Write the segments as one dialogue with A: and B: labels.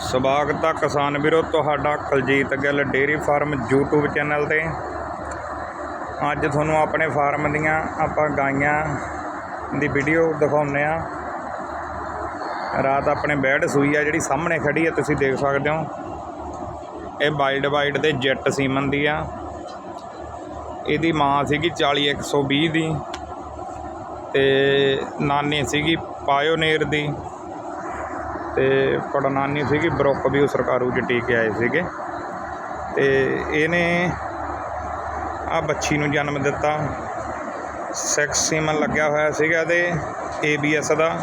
A: ਸਵਾਗਤ ਹੈ ਕਿਸਾਨ ਵੀਰੋ, ਤੁਹਾਡਾ Kuljit Gill dairy farm YouTube channel ਤੇ। ਅੱਜ ਤੁਹਾਨੂੰ ਆਪਣੇ ਫਾਰਮ ਦੀਆਂ ਆਪਾਂ ਗਾਈਆਂ ਦੀ ਵੀਡੀਓ ਦਿਖਾਉਂਦੇ ਆ। ਰਾਤ ਆਪਣੇ ਬੈਡ ਸੂਈ ਆ ਜਿਹੜੀ ਸਾਹਮਣੇ ਖੜੀ ਆ, ਤੁਸੀਂ ਦੇਖ ਸਕਦੇ ਹੋ। ਇਹ ਵਾਈਡ ਵਾਈਡ ਦੇ ਜੈਟ ਸੀਮਨ ਦੀ ਆ। ਇਹਦੀ ਮਾਂ ਸੀਗੀ 40 120 ਦੀ ਤੇ ਨਾਨੀ ਸੀਗੀ ਪਾਇਓਨੀਅਰ ਦੀ। ਤੇ ਪੜਨਾਨੀ ਸੀਗੀ ਬਰੁੱਕ ਵੀ ਉਹ ਸਰਕਾਰੂ ਚ ਟੀਕੇ ਆਏ ਸੀਗੇ। ਤੇ ਇਹਨੇ ਆ ਬੱਚੀ ਨੂੰ ਜਨਮ ਦਿੱਤਾ। ਸੈਕਸ ਸੀਮਨ ਲੱਗਿਆ ਹੋਇਆ ਸੀਗਾ ਤੇ ABS ਦਾ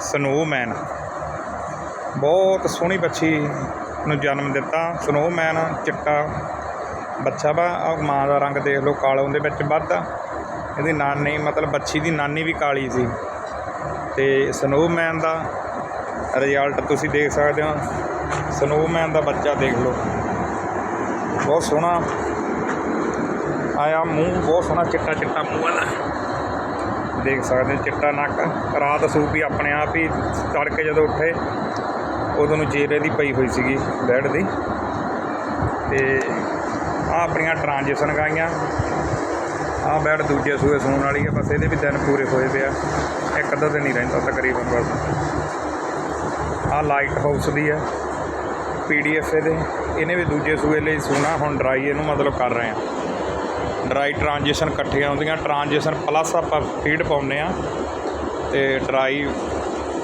A: ਸਨੋਮੈਨ ਬਹੁਤ ਸੋਹਣੀ ਬੱਚੀ ਨੂੰ ਜਨਮ ਦਿੱਤਾ। ਸਨੋਮੈਨ ਚਿੱਟਾ ਬੱਚਾ ਵਾ ਆ ਮਾਂ ਦਾ ਰੰਗ ਦੇਖ ਲਓ, ਕਾਲਾ ਉਹਦੇ ਵਿੱਚ ਵੱਧ। ਇਹਦੀ ਨਾਨੀ, ਮਤਲਬ ਬੱਚੀ ਦੀ ਨਾਨੀ ਵੀ ਕਾਲੀ ਸੀ। ਤੇ ਸਨੋਮੈਨ ਦਾ ਰਿਜ਼ਲਟ ਤੁਸੀਂ ਦੇਖ ਸਕਦੇ ਹੋ। ਸਨੋਮੈਨ ਦਾ ਬੱਚਾ ਦੇਖ ਲਓ। ਬਹੁਤ ਸੋਹਣਾ। ਆਇਆ ਮੂੰਹ, ਬਹੁਤ ਸੋਹਣਾ ਚਿੱਟਾ ਚਿੱਟਾ ਮੂੰਹ ਵਾਲਾ। ਦੇਖ ਸਕਦੇ ਹੋ, ਚਿੱਟਾ ਨੱਕ। ਰਾਤ ਸੂਪੀ ਆਪਣੇ ਆਪ ਹੀ ਤੜਕੇ ਜਦੋਂ ਉੱਠੇ, ਉਦੋਂ ਨੂੰ ਜੇਰੇ ਦੀ ਪਈ ਹੋਈ ਸੀਗੀ ਬੈੱਡ ਦੀ। ਤੇ ਆ ਆਪਣੀਆਂ ਟ੍ਰਾਂਜੀਸ਼ਨ ਗਾਈਆਂ। ਆ ਬੈੱਡ ਦੂਜੇ ਸੂਏ ਸੌਣ ਵਾਲੀ ਹੈ ਬਸ ਇਹਦੇ ਵੀ ਦਿਨ ਪੂਰੇ ਹੋਏ ਪਿਆ ਆ। ਇੱਕ ਅੱਧਾ ਦਿਨ ਹੀ ਰਹਿੰਦਾ ਤਕਰੀਬਨ ਬਸ। ਆ ਲਾਈਟ ਹਾਊਸ ਦੀ ਹੈ ਪੀਡੀਐਫ ਇਹਦੇ। ਇਹਨੇ ਵੀ ਦੂਜੇ ਸੂਏ ਲਈ ਸੂਣਾ ਹੁਣ ਡਰਾਈ ਇਹਨੂੰ ਮਤਲਬ ਕਰ ਰਹੇ ਆ। ਡਰਾਈ ਟ੍ਰਾਂਜੀਸ਼ਨ ਇਕੱਠੀਆਂ ਹੁੰਦੀਆਂ। ਟ੍ਰਾਂਜੀਸ਼ਨ ਪਲੱਸ ਆਪਾਂ ਫੀਡ ਪਾਉਂਦੇ ਆ। ਤੇ ਡਰਾਈ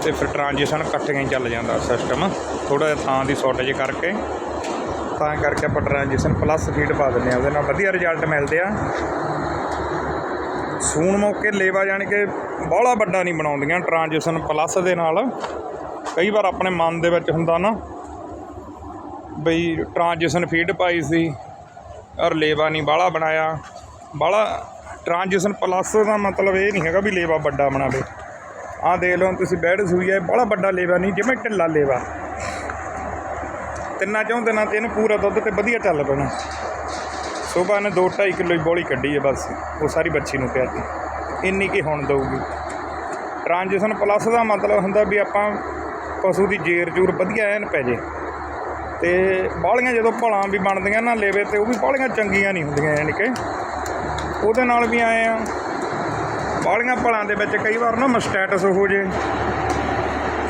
A: ਤੇ ਫਿਰ ਟ੍ਰਾਂਜੀਸ਼ਨ ਇਕੱਠੀਆਂ ਹੀ ਚੱਲ ਜਾਂਦਾ ਸਿਸਟਮ ਥੋੜਾ ਜਿਹਾ ਥਾਂ ਦੀ ਸ਼ਾਰਟੇਜ ਕਰਕੇ। ਤਾਂ ਕਰਕੇ ਆਪਾਂ ਟ੍ਰਾਂਜੀਸ਼ਨ ਪਲੱਸ ਫੀਡ ਪਾ ਦਿੰਦੇ ਆ। ਉਹਦੇ ਨਾਲ ਵਧੀਆ ਰਿਜ਼ਲਟ ਮਿਲਦੇ ਆ। ਸੂਣ ਮੌਕੇ ਲੇਵਾ ਜਾਣ ਕੇ ਬਾਹਲਾ ਵੱਡਾ ਨਹੀਂ ਬਣਾਉਂਦੀਆਂ ਟ੍ਰਾਂਜੀਸ਼ਨ ਪਲੱਸ ਦੇ ਨਾਲ। ਕਈ ਵਾਰ ਆਪਣੇ ਮਨ ਦੇ ਵਿੱਚ ਹੁੰਦਾ ਨਾ ਬਈ ਟ੍ਰਾਂਜੀਸ਼ਨ ਫੀਡ ਪਾਈ ਸੀ ਔਰ ਲੇਵਾ ਨਹੀਂ ਬਾਹਲਾ ਬਣਾਇਆ। ਬਾਹਲਾ ਟ੍ਰਾਂਜੀਸ਼ਨ ਪਲੱਸ ਦਾ ਮਤਲਬ ਇਹ ਨਹੀਂ ਹੈਗਾ ਵੀ ਲੇਵਾ ਵੱਡਾ ਬਣਾਵੇ। ਆਹ ਦੇਖ ਲਓ, ਤੁਸੀਂ ਬੈਡ ਸੂਈ ਹੈ ਬਾਹਲਾ ਵੱਡਾ ਲੇਵਾ ਨਹੀਂ, ਜਿਵੇਂ ਢਿੱਲਾ ਲੇਵਾ। ਤਿੰਨਾਂ ਚੋਂ ਦਿਨਾਂ ਤੇ ਇਹਨੂੰ ਪੂਰਾ ਦੁੱਧ ਤੇ ਵਧੀਆ ਚੱਲ ਪੈਣਾ। ਸਵੇਰ ਨੇ 2.5 ਕਿਲੋ ਹੀ ਬੋਲੀ ਕੱਢੀ ਹੈ ਬਸ, ਉਹ ਸਾਰੀ ਬੱਚੀ ਨੂੰ ਪਿਆਤੀ। ਇੰਨੀ ਕੀ ਹੁਣ ਦਊਗੀ। ਟ੍ਰਾਂਜੀਸ਼ਨ ਪਲੱਸ ਦਾ ਮਤਲਬ ਹੁੰਦਾ ਵੀ ਆਪਾਂ ਪਸ਼ੂ ਦੀ ਜੇਰ ਜੂਰ ਵਧੀਆ ਐਨ ਪੈ ਜੇ। ਤੇ ਬਾਲੀਆਂ ਜਦੋਂ ਭਲਾਂ ਵੀ ਬਣਦੀਆਂ ਨਾ ਲੇਵੇ ਤੇ ਉਹ ਵੀ ਬਾਹਲ਼ੀਆਂ ਚੰਗੀਆਂ ਨਹੀਂ ਹੁੰਦੀਆਂ ਯਾਨੀ ਕਿ। ਉਹਦੇ ਨਾਲ ਵੀ ਆਏ ਆ। ਬਾਹਲੀਆਂ ਭਲਾਂ ਦੇ ਵਿੱਚ ਕਈ ਵਾਰ ਨਾ ਮਸਟੈਟਸ ਹੋ ਜੇ।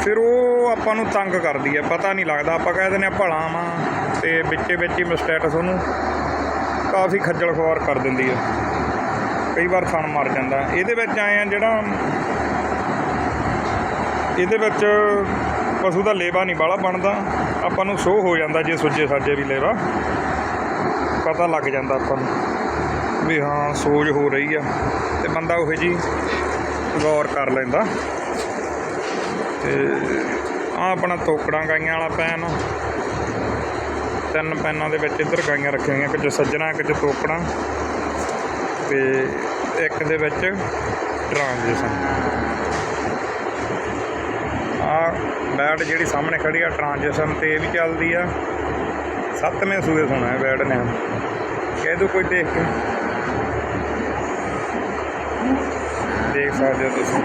A: ਫਿਰ ਉਹ ਆਪਾਂ ਨੂੰ ਤੰਗ ਕਰਦੀ ਹੈ ਪਤਾ ਨਹੀਂ ਲੱਗਦਾ। ਆਪਾਂ ਕਹਿ ਦਿੰਦੇ ਆ ਭਲਾਂ ਵਾਂ ਤੇ ਵਿੱਚੇ ਵਿੱਚ ਹੀ ਮਸਟੈਟਸ ਉਹਨੂੰ ਕਾਫੀ ਖੱਜਲ ਖੁਆਰ ਕਰ ਦਿੰਦੀ ਹੈ ਕਈ ਵਾਰ ਥਣ ਮਰ ਜਾਂਦਾ। ਇਹਦੇ ਵਿੱਚ ਆਏ ਆ ਜਿਹੜਾ, ਇਹਦੇ ਵਿੱਚ ਪਸ਼ੂ ਦਾ ਲੇਵਾ ਨਹੀਂ ਬਾਹਲਾ ਬਣਦਾ, ਆਪਾਂ ਨੂੰ ਸ਼ੋਅ ਹੋ ਜਾਂਦਾ ਜੇ ਸੁੱਜੇ ਸਾਜੇ ਵੀ ਲੇਵਾ। ਪਤਾ ਲੱਗ ਜਾਂਦਾ ਆਪਾਂ ਨੂੰ ਵੀ ਹਾਂ, ਸੋਜ ਹੋ ਰਹੀ ਆ। ਤੇ ਬੰਦਾ ਉਹ ਜੀ ਗੌਰ ਕਰ ਲੈਂਦਾ। ਤੇ ਆ ਆਪਣਾ ਤੋਕੜਾਂ ਗਾਈਆਂ ਵਾਲਾ ਪੈਨ। ਤਿੰਨ ਪੈਨਾਂ ਦੇ ਵਿੱਚ ਇੱਧਰ ਗਾਈਆਂ ਰੱਖੀਆਂ ਹੋਈਆਂ, ਇੱਕ ਚ ਸੱਜਣਾ, ਇੱਕ ਚ ਤੋਕੜਾਂ। ਤੇ ਇੱਕ ਦੇ ਵਿੱਚ ਟ੍ਰਾਂਜੀਸ਼ਨ ਆ ਬੈਟ ਜਿਹੜੀ ਸਾਹਮਣੇ ਖੜੀ ਆ ਟ੍ਰਾਂਜੀਸ਼ਨ ਤੇ ਵੀ ਚੱਲਦੀ ਆ। ਸੱਤਵੇਂ ਸੂਏ ਸੋਣਾ ਹੈ ਬੈਡ ਨੇ। ਕਹਿ ਦੋ ਕੋਈ ਦੇਖ ਕੇ। ਦੇਖ ਸਕਦੇ ਹੋ ਤੁਸੀਂ।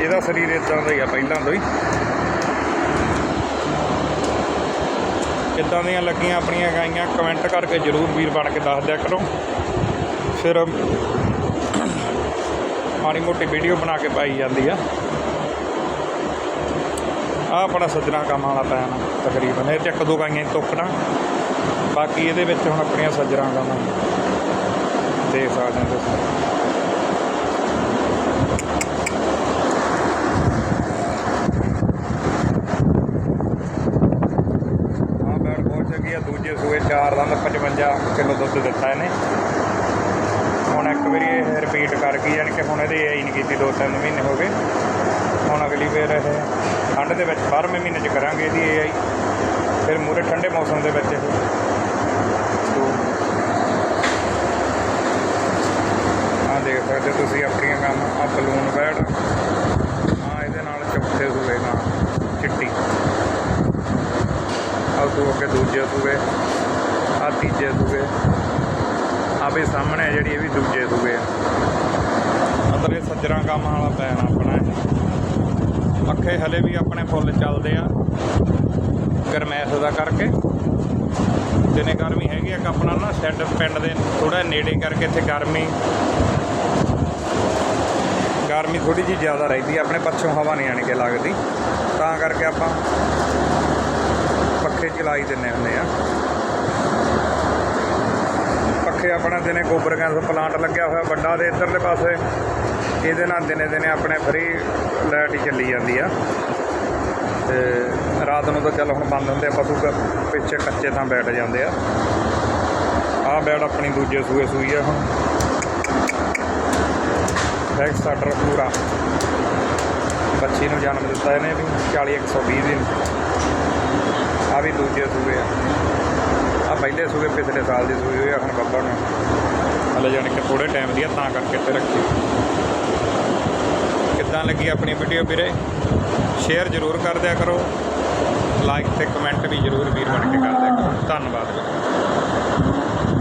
A: ਇਹਦਾ ਸਰੀਰ ਇਦਾਂ ਦਾ ਹੀ ਆ ਪਹਿਲਾਂ ਤੋਂ ਹੀ। ਕਿੱਦਾਂ ਦੀਆਂ ਲੱਗੀਆਂ ਆਪਣੀਆਂ ਗਾਈਆਂ ਕਮੈਂਟ ਕਰਕੇ ਜਰੂਰ ਵੀਰ ਬਣ ਕੇ ਦੱਸ ਦਿਆ ਕਰੋ। ਫਿਰ ਮਾੜੀ ਮੋਟੀ ਵੀਡੀਓ ਬਣਾ ਕੇ ਪਾਈ ਜਾਂਦੀ ਆ। ਆ ਆਪਣਾ ਸੱਜਣਾ ਕੰਮ ਵਾਲਾ ਪੈਣਾ ਤਕਰੀਬਨ। ਇਹ 'ਚ ਇੱਕ ਦੋ ਗਾਈਆਂ ਹੀ ਬਾਕੀ ਇਹਦੇ ਵਿੱਚ ਹੁਣ ਆਪਣੀਆਂ ਸੱਜਣਾ ਗਾਵਾਂ। ਦੇਖ ਸਕਦੇ ਹੋ ਤੁਸੀਂ। ਆ ਬੈਡ ਬਹੁਤ ਚੰਗੀ ਆ। ਦੂਜੇ ਸੂਏ ਚਾਰ ਦੰਦ 55 ਕਿਲੋ ਦੁੱਧ ਦਿੱਤਾ ਇਹਨੇ। ਹੁਣ ਇੱਕ ਵਾਰੀ ਇਹ ਰਿਪੀਟ ਕਰ ਗਈ, ਯਾਨੀ ਕਿ ਹੁਣ ਇਹਦੇ ਆਈ ਨਹੀਂ ਕੀਤੀ, ਦੋ ਤਿੰਨ ਮਹੀਨੇ ਹੋ ਗਏ। ਹੁਣ ਅਗਲੀ ਵਾਰ ਇਹ ਠੰਡ ਦੇ ਵਿੱਚ 12ਵੇਂ ਮਹੀਨੇ 'ਚ ਕਰਾਂਗੇ ਇਹਦੀ ਇਹ ਆਈ ਫਿਰ ਮੂਰੇ ਠੰਡੇ ਮੌਸਮ ਦੇ ਵਿੱਚ ਇਹ। ਆ ਦੇਖ ਸਕਦੇ ਹੋ ਤੁਸੀਂ ਆਪਣੀਆਂ ਕੰਮ ਆ ਬਲੂਨ ਬੈਡ। ਆ ਇਹਦੇ ਨਾਲ ਚੌਥੇ ਸੂਏ ਨਾਲ ਚਿੱਟੀ। ਆ ਤੋਂ ਅੱਗੇ ਦੂਜੇ ਸੂਏ ਆ ਤੀਜੇ ਸੂਏ। ਆ ਵੀ ਸਾਹਮਣੇ ਜਿਹੜੀ, ਇਹ ਵੀ ਦੂਜੇ ਸੂਏ ਆ। ਅੰਦਰ ਇਹ ਸੱਜਣਾ ਕੰਮ ਵਾਲਾ ਪੈਣਾ ਆਪਣਾ ਇਹ ਹਲੇ ਵੀ ਆਪਣੇ ਫੁੱਲ ਚੱਲਦੇ ਆ ਗਰਮੈਸ਼ ਦਾ ਕਰਕੇ। ਦਿਨੇ ਗਰਮੀ ਹੈਗੀ ਆ ਆਪਣਾ ਨਾ ਸ਼ੈੱਡ ਪਿੰਡ ਦੇ ਥੋੜਾ ਨੇੜੇ ਕਰਕੇ ਇੱਥੇ ਗਰਮੀ ਗਰਮੀ ਥੋੜੀ ਜਿਹੀ ਜ਼ਿਆਦਾ ਰਹਿੰਦੀ ਆਪਣੇ ਪੱਛੋਂ ਹਵਾ ਨਹੀਂ ਆਣ ਕੇ ਲੱਗਦੀ। ਤਾਂ ਕਰਕੇ ਆਪਾਂ ਪੱਖੇ ਚਲਾਈ ਦਿੰਨੇ ਹੁੰਦੇ ਆ। ਪੱਖੇ ਆਪਣਾ ਦਿਨੇ ਗੋਬਰ ਗੈਸ ਪਲਾਂਟ ਲੱਗਿਆ ਹੋਇਆ ਵੱਡਾ ਦੇ ਇੱਧਰਲੇ ਪਾਸੇ ਇਹਦੇ ਨਾਲ ਦਿਨੇ ਦਿਨੇ ਆਪਣੇ ਫਰੀ ਲਾਈਟ ਹੀ ਚੱਲੀ ਜਾਂਦੀ ਆ। ਤੇ ਰਾਤ ਨੂੰ ਤਾਂ ਚੱਲ ਹੁਣ ਬੰਦ ਹੁੰਦੇ ਆ, ਪਸ਼ੂ ਕ- ਪਿੱਛੇ ਕੱਚੇ ਥਾਂ ਬੈਠ ਜਾਂਦੇ ਆ। ਆਹ ਬੈਡ ਆਪਣੀ ਦੂਜੇ ਸੂਏ ਸੂਈ ਆ ਹੁਣ। ਬੈਕ ਸਟਾਰਟਰ ਪੂਰਾ। ਬੱਚੀ ਨੂੰ ਜਨਮ ਦਿੱਤਾ ਇਹਨੇ ਵੀ 40 120 ਦਿਨ। ਆ ਵੀ ਦੂਜੇ ਸੂਏ ਆ। ਆ ਪਹਿਲੇ ਸੂਏ ਪਿਛਲੇ ਸਾਲ ਦੀ ਸੂਈ ਹੋਈ ਆ ਹੁਣ ਬੱਬਾ ਨੂੰ। ਹਲੇ ਜਾਣੀ ਕਿ ਥੋੜੇ ਟਾਈਮ ਦੀ ਆ, ਤਾਂ ਕਰਕੇ ਇੱਥੇ ਰੱਖੀ। ਕਿੱਦਾਂ ਲੱਗੀ ਆਪਣੀ ਵੀਡੀਓ ਵੀਰੇ? ਸ਼ੇਅਰ ਜ਼ਰੂਰ ਕਰ ਦਿਆ ਕਰੋ। ਲਾਈਕ ਤੇ ਕਮੈਂਟ ਵੀ ਜ਼ਰੂਰ ਵੀਰ ਬਣ ਕੇ ਕਰ ਦਿਆ ਕਰੋ। ਧੰਨਵਾਦ ਵੀਰੇ।